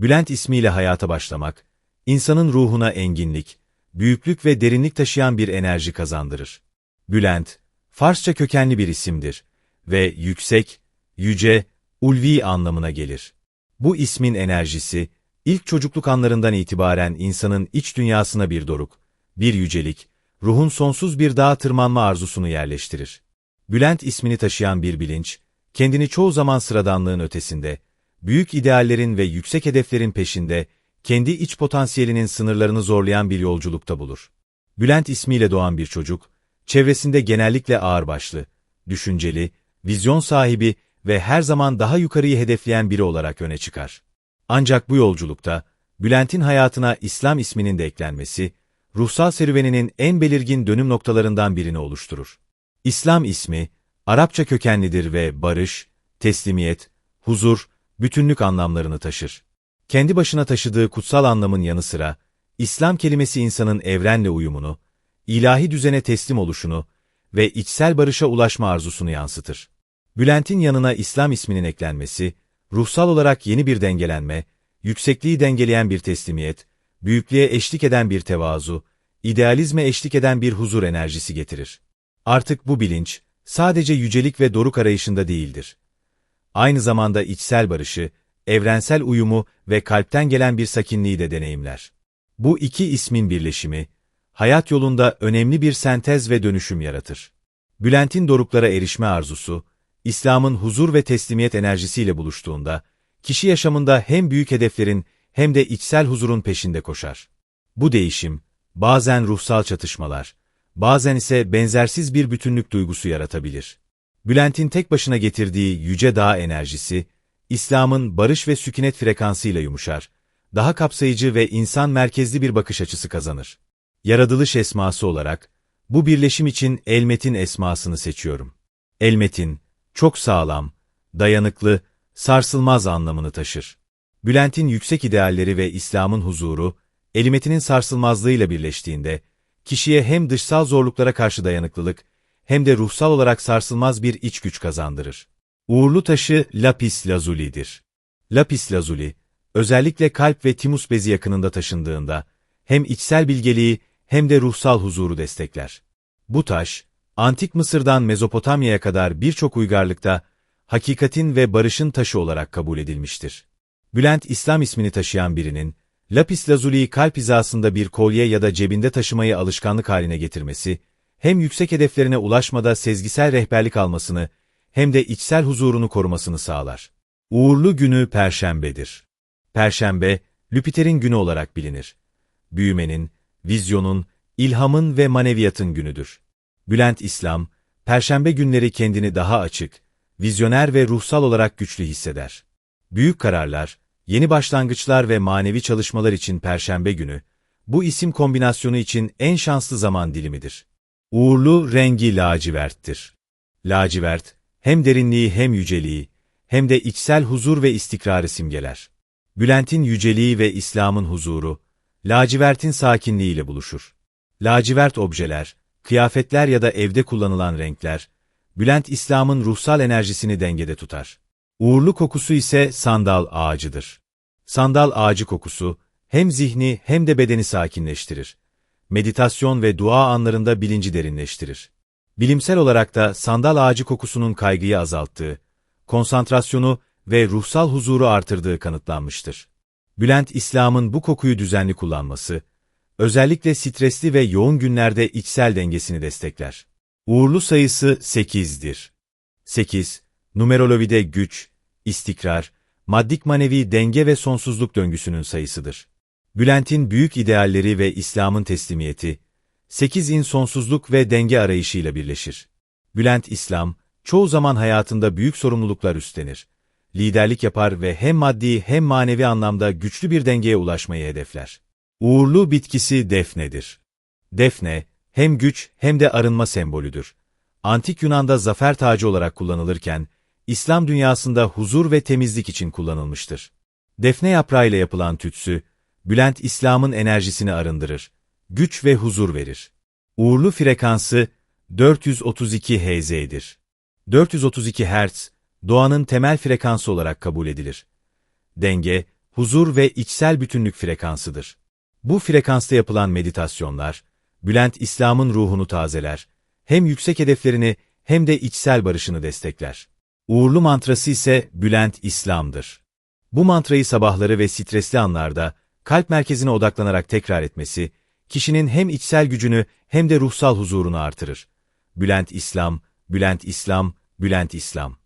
Bülent ismiyle hayata başlamak, insanın ruhuna enginlik, büyüklük ve derinlik taşıyan bir enerji kazandırır. Bülent, Farsça kökenli bir isimdir ve yüksek, yüce, ulvi anlamına gelir. Bu ismin enerjisi, ilk çocukluk anlarından itibaren insanın iç dünyasına bir doruk, bir yücelik, ruhun sonsuz bir dağa tırmanma arzusunu yerleştirir. Bülent ismini taşıyan bir bilinç, kendini çoğu zaman sıradanlığın ötesinde, büyük ideallerin ve yüksek hedeflerin peşinde, kendi iç potansiyelinin sınırlarını zorlayan bir yolculukta bulur. Bülent ismiyle doğan bir çocuk, çevresinde genellikle ağırbaşlı, düşünceli, vizyon sahibi ve her zaman daha yukarıyı hedefleyen biri olarak öne çıkar. Ancak bu yolculukta, Bülent'in hayatına İslam isminin de eklenmesi, ruhsal serüveninin en belirgin dönüm noktalarından birini oluşturur. İslam ismi, Arapça kökenlidir ve barış, teslimiyet, huzur, bütünlük anlamlarını taşır. Kendi başına taşıdığı kutsal anlamın yanı sıra, İslam kelimesi insanın evrenle uyumunu, ilahi düzene teslim oluşunu ve içsel barışa ulaşma arzusunu yansıtır. Bülent'in yanına İslam isminin eklenmesi, ruhsal olarak yeni bir dengelenme, yüksekliği dengeleyen bir teslimiyet, büyüklüğe eşlik eden bir tevazu, idealizme eşlik eden bir huzur enerjisi getirir. Artık bu bilinç, sadece yücelik ve doruk arayışında değildir. Aynı zamanda içsel barışı, evrensel uyumu ve kalpten gelen bir sakinliği de deneyimler. Bu iki ismin birleşimi, hayat yolunda önemli bir sentez ve dönüşüm yaratır. Bülent'in doruklara erişme arzusu, İslam'ın huzur ve teslimiyet enerjisiyle buluştuğunda, kişi yaşamında hem büyük hedeflerin hem de içsel huzurun peşinde koşar. Bu değişim, bazen ruhsal çatışmalar, bazen ise benzersiz bir bütünlük duygusu yaratabilir. Bülent'in tek başına getirdiği yüce dağ enerjisi, İslam'ın barış ve sükunet frekansıyla yumuşar, daha kapsayıcı ve insan merkezli bir bakış açısı kazanır. Yaratılış esması olarak, bu birleşim için Elmet'in esmasını seçiyorum. Elmet'in, çok sağlam, dayanıklı, sarsılmaz anlamını taşır. Bülent'in yüksek idealleri ve İslam'ın huzuru, Elmet'inin sarsılmazlığıyla birleştiğinde, kişiye hem dışsal zorluklara karşı dayanıklılık, hem de ruhsal olarak sarsılmaz bir iç güç kazandırır. Uğurlu taşı lapis lazulidir. Lapis lazuli, özellikle kalp ve timus bezi yakınında taşındığında, hem içsel bilgeliği hem de ruhsal huzuru destekler. Bu taş, Antik Mısır'dan Mezopotamya'ya kadar birçok uygarlıkta hakikatin ve barışın taşı olarak kabul edilmiştir. Bülent İslam ismini taşıyan birinin, lapis lazuliyi kalp hizasında bir kolye ya da cebinde taşımayı alışkanlık haline getirmesi, hem yüksek hedeflerine ulaşmada sezgisel rehberlik almasını, hem de içsel huzurunu korumasını sağlar. Uğurlu günü Perşembedir. Perşembe, Lüpiter'in günü olarak bilinir. Büyümenin, vizyonun, ilhamın ve maneviyatın günüdür. Bülent İslam, Perşembe günleri kendini daha açık, vizyoner ve ruhsal olarak güçlü hisseder. Büyük kararlar, yeni başlangıçlar ve manevi çalışmalar için Perşembe günü, bu isim kombinasyonu için en şanslı zaman dilimidir. Uğurlu rengi laciverttir. Lacivert, hem derinliği hem yüceliği, hem de içsel huzur ve istikrarı simgeler. Bülent'in yüceliği ve İslam'ın huzuru, lacivertin sakinliğiyle buluşur. Lacivert objeler, kıyafetler ya da evde kullanılan renkler, Bülent İslam'ın ruhsal enerjisini dengede tutar. Uğurlu kokusu ise sandal ağacıdır. Sandal ağacı kokusu, hem zihni hem de bedeni sakinleştirir. Meditasyon ve dua anlarında bilinci derinleştirir. Bilimsel olarak da sandal ağacı kokusunun kaygıyı azalttığı, konsantrasyonu ve ruhsal huzuru artırdığı kanıtlanmıştır. Bülent İslam'ın bu kokuyu düzenli kullanması, özellikle stresli ve yoğun günlerde içsel dengesini destekler. Uğurlu sayısı 8'dir. 8, numerolojide güç, istikrar, maddik manevi denge ve sonsuzluk döngüsünün sayısıdır. Bülent'in büyük idealleri ve İslam'ın teslimiyeti, 8'in sonsuzluk ve denge arayışıyla birleşir. Bülent İslam, çoğu zaman hayatında büyük sorumluluklar üstlenir. Liderlik yapar ve hem maddi hem manevi anlamda güçlü bir dengeye ulaşmayı hedefler. Uğurlu bitkisi defnedir. Defne, hem güç hem de arınma sembolüdür. Antik Yunan'da zafer tacı olarak kullanılırken, İslam dünyasında huzur ve temizlik için kullanılmıştır. Defne yaprağıyla yapılan tütsü, Bülent İslam'ın enerjisini arındırır, güç ve huzur verir. Uğurlu frekansı 432 Hz'dir. 432 Hz, doğanın temel frekansı olarak kabul edilir. Denge, huzur ve içsel bütünlük frekansıdır. Bu frekansta yapılan meditasyonlar, Bülent İslam'ın ruhunu tazeler, hem yüksek hedeflerini hem de içsel barışını destekler. Uğurlu mantrası ise Bülent İslam'dır. Bu mantrayı sabahları ve stresli anlarda kalp merkezine odaklanarak tekrar etmesi, kişinin hem içsel gücünü hem de ruhsal huzurunu artırır. Bülent İslam, Bülent İslam, Bülent İslam.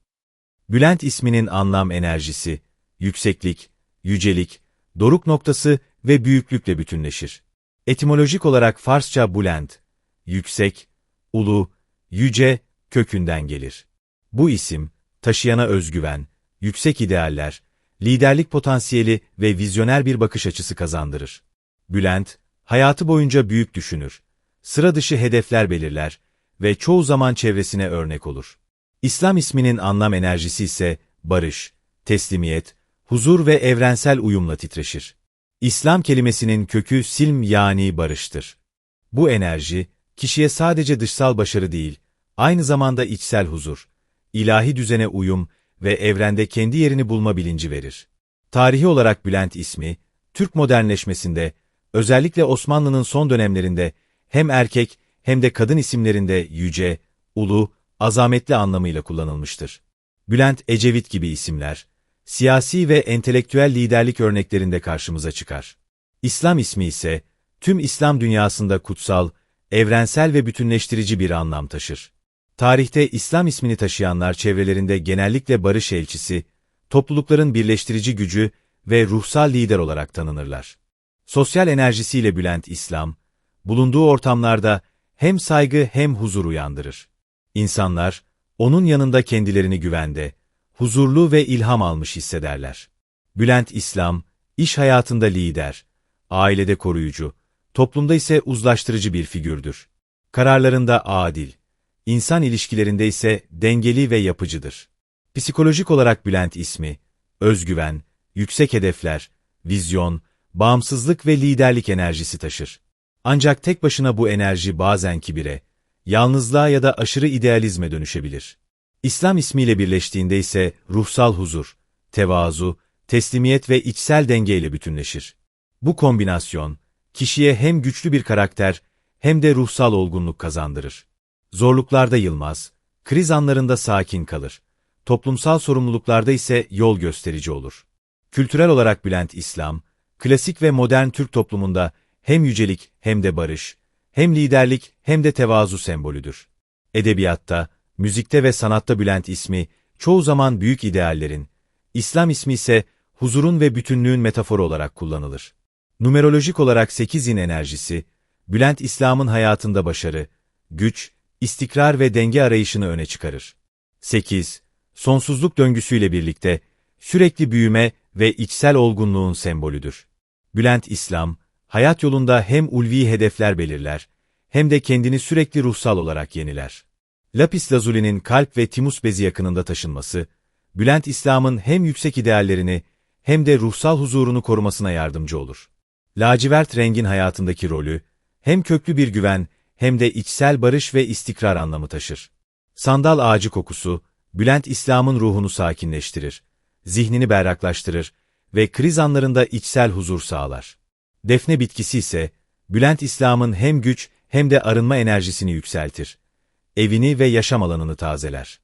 Bülent isminin anlam enerjisi, yükseklik, yücelik, doruk noktası ve büyüklükle bütünleşir. Etimolojik olarak Farsça Bulend, yüksek, ulu, yüce kökünden gelir. Bu isim, taşıyana özgüven, yüksek idealler, liderlik potansiyeli ve vizyoner bir bakış açısı kazandırır. Bülent, hayatı boyunca büyük düşünür, sıra dışı hedefler belirler ve çoğu zaman çevresine örnek olur. İslam isminin anlam enerjisi ise barış, teslimiyet, huzur ve evrensel uyumla titreşir. İslam kelimesinin kökü silm yani barıştır. Bu enerji, kişiye sadece dışsal başarı değil, aynı zamanda içsel huzur, ilahi düzene uyum ve evrende kendi yerini bulma bilinci verir. Tarihi olarak Bülent ismi, Türk modernleşmesinde, özellikle Osmanlı'nın son dönemlerinde hem erkek hem de kadın isimlerinde yüce, ulu, azametli anlamıyla kullanılmıştır. Bülent Ecevit gibi isimler, siyasi ve entelektüel liderlik örneklerinde karşımıza çıkar. İslam ismi ise, tüm İslam dünyasında kutsal, evrensel ve bütünleştirici bir anlam taşır. Tarihte İslam ismini taşıyanlar çevrelerinde genellikle barış elçisi, toplulukların birleştirici gücü ve ruhsal lider olarak tanınırlar. Sosyal enerjisiyle Bülent İslam, bulunduğu ortamlarda hem saygı hem huzur uyandırır. İnsanlar, onun yanında kendilerini güvende, huzurlu ve ilham almış hissederler. Bülent İslam, iş hayatında lider, ailede koruyucu, toplumda ise uzlaştırıcı bir figürdür. Kararlarında adil, insan ilişkilerinde ise dengeli ve yapıcıdır. Psikolojik olarak Bülent ismi, özgüven, yüksek hedefler, vizyon, bağımsızlık ve liderlik enerjisi taşır. Ancak tek başına bu enerji bazen kibire, yalnızlığa ya da aşırı idealizme dönüşebilir. İslam ismiyle birleştiğinde ise ruhsal huzur, tevazu, teslimiyet ve içsel dengeyle bütünleşir. Bu kombinasyon, kişiye hem güçlü bir karakter hem de ruhsal olgunluk kazandırır. Zorluklarda yılmaz, kriz anlarında sakin kalır. Toplumsal sorumluluklarda ise yol gösterici olur. Kültürel olarak Bülent İslam, klasik ve modern Türk toplumunda hem yücelik hem de barış, hem liderlik hem de tevazu sembolüdür. Edebiyatta, müzikte ve sanatta Bülent ismi çoğu zaman büyük ideallerin, İslam ismi ise huzurun ve bütünlüğün metaforu olarak kullanılır. Numerolojik olarak sekizin enerjisi, Bülent İslam'ın hayatında başarı, güç, istikrar ve denge arayışını öne çıkarır. 8. Sonsuzluk döngüsüyle birlikte sürekli büyüme ve içsel olgunluğun sembolüdür. Bülent İslam, hayat yolunda hem ulvi hedefler belirler, hem de kendini sürekli ruhsal olarak yeniler. Lapis Lazuli'nin kalp ve timus bezi yakınında taşınması, Bülent İslam'ın hem yüksek ideallerini hem de ruhsal huzurunu korumasına yardımcı olur. Lacivert rengin hayatındaki rolü, hem köklü bir güven hem de içsel barış ve istikrar anlamı taşır. Sandal ağacı kokusu, Bülent İslam'ın ruhunu sakinleştirir, zihnini berraklaştırır ve kriz anlarında içsel huzur sağlar. Defne bitkisi ise, Bülent İslam'ın hem güç hem de arınma enerjisini yükseltir. Evini ve yaşam alanını tazeler.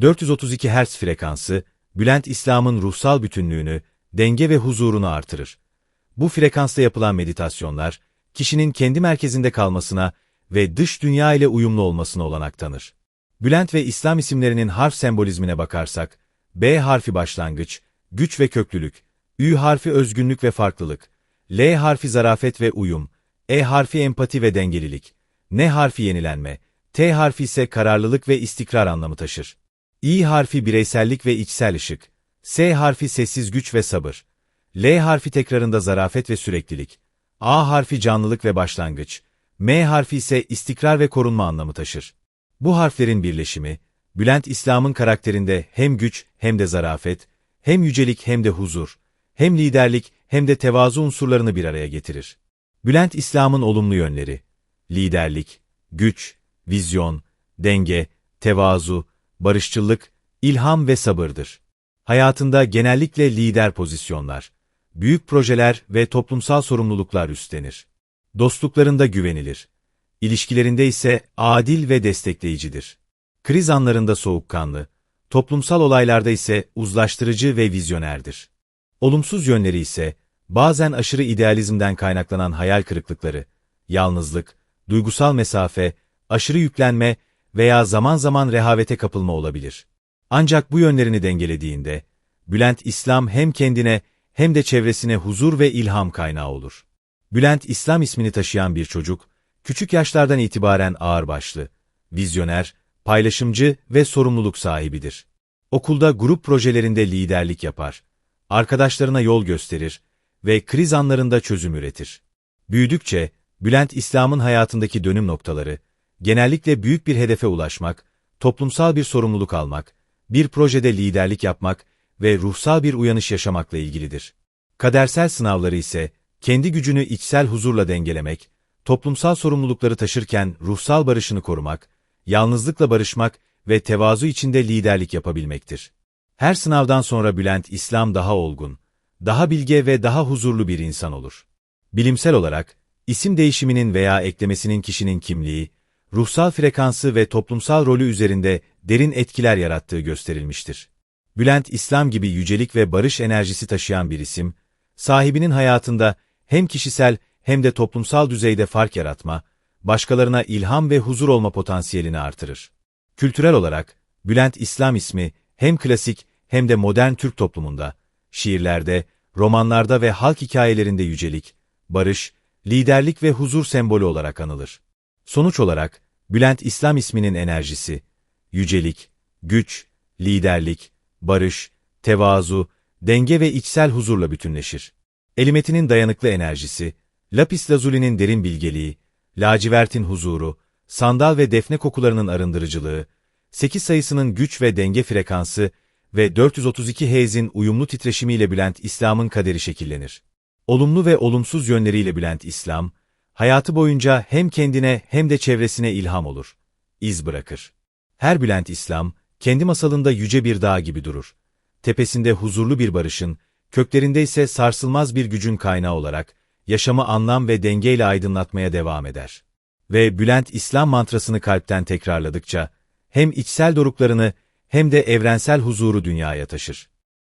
432 Hz frekansı, Bülent İslam'ın ruhsal bütünlüğünü, denge ve huzurunu artırır. Bu frekansta yapılan meditasyonlar, kişinin kendi merkezinde kalmasına ve dış dünya ile uyumlu olmasına olanak tanır. Bülent ve İslam isimlerinin harf sembolizmine bakarsak, B harfi başlangıç, güç ve köklülük, Ü harfi özgünlük ve farklılık, L harfi zarafet ve uyum, E harfi empati ve dengelilik, N harfi yenilenme, T harfi ise kararlılık ve istikrar anlamı taşır. İ harfi bireysellik ve içsel ışık, S harfi sessiz güç ve sabır, L harfi tekrarında zarafet ve süreklilik, A harfi canlılık ve başlangıç, M harfi ise istikrar ve korunma anlamı taşır. Bu harflerin birleşimi, Bülent İslam'ın karakterinde hem güç hem de zarafet, hem yücelik hem de huzur, hem liderlik hem de tevazu unsurlarını bir araya getirir. Bülent İslam'ın olumlu yönleri, liderlik, güç, vizyon, denge, tevazu, barışçılık, ilham ve sabırdır. Hayatında genellikle lider pozisyonlar, büyük projeler ve toplumsal sorumluluklar üstlenir. Dostluklarında güvenilir. İlişkilerinde ise adil ve destekleyicidir. Kriz anlarında soğukkanlı, toplumsal olaylarda ise uzlaştırıcı ve vizyonerdir. Olumsuz yönleri ise bazen aşırı idealizmden kaynaklanan hayal kırıklıkları, yalnızlık, duygusal mesafe, aşırı yüklenme veya zaman zaman rehavete kapılma olabilir. Ancak bu yönlerini dengelediğinde, Bülent İslam hem kendine hem de çevresine huzur ve ilham kaynağı olur. Bülent İslam ismini taşıyan bir çocuk, küçük yaşlardan itibaren ağırbaşlı, vizyoner, paylaşımcı ve sorumluluk sahibidir. Okulda grup projelerinde liderlik yapar, arkadaşlarına yol gösterir ve kriz anlarında çözüm üretir. Büyüdükçe, Bülent İslam'ın hayatındaki dönüm noktaları, genellikle büyük bir hedefe ulaşmak, toplumsal bir sorumluluk almak, bir projede liderlik yapmak ve ruhsal bir uyanış yaşamakla ilgilidir. Kadersel sınavları ise, kendi gücünü içsel huzurla dengelemek, toplumsal sorumlulukları taşırken ruhsal barışını korumak, yalnızlıkla barışmak ve tevazu içinde liderlik yapabilmektir. Her sınavdan sonra Bülent İslam daha olgun, daha bilge ve daha huzurlu bir insan olur. Bilimsel olarak, isim değişiminin veya eklemesinin kişinin kimliği, ruhsal frekansı ve toplumsal rolü üzerinde derin etkiler yarattığı gösterilmiştir. Bülent İslam gibi yücelik ve barış enerjisi taşıyan bir isim, sahibinin hayatında hem kişisel hem de toplumsal düzeyde fark yaratma, başkalarına ilham ve huzur olma potansiyelini artırır. Kültürel olarak, Bülent İslam ismi hem klasik hem de modern Türk toplumunda, şiirlerde, romanlarda ve halk hikayelerinde yücelik, barış, liderlik ve huzur sembolü olarak anılır. Sonuç olarak, Bülent İslam isminin enerjisi, yücelik, güç, liderlik, barış, tevazu, denge ve içsel huzurla bütünleşir. Elimetinin dayanıklı enerjisi, lapis lazulinin derin bilgeliği, lacivertin huzuru, sandal ve defne kokularının arındırıcılığı, 8 sayısının güç ve denge frekansı ve 432 Hz'in uyumlu titreşimiyle Bülent İslam'ın kaderi şekillenir. Olumlu ve olumsuz yönleriyle Bülent İslam, hayatı boyunca hem kendine hem de çevresine ilham olur, iz bırakır. Her Bülent İslam, kendi masalında yüce bir dağ gibi durur. Tepesinde huzurlu bir barışın, köklerinde ise sarsılmaz bir gücün kaynağı olarak, yaşamı anlam ve dengeyle aydınlatmaya devam eder. Ve Bülent İslam mantrasını kalpten tekrarladıkça, hem içsel doruklarını hem de evrensel huzuru dünyaya taşır.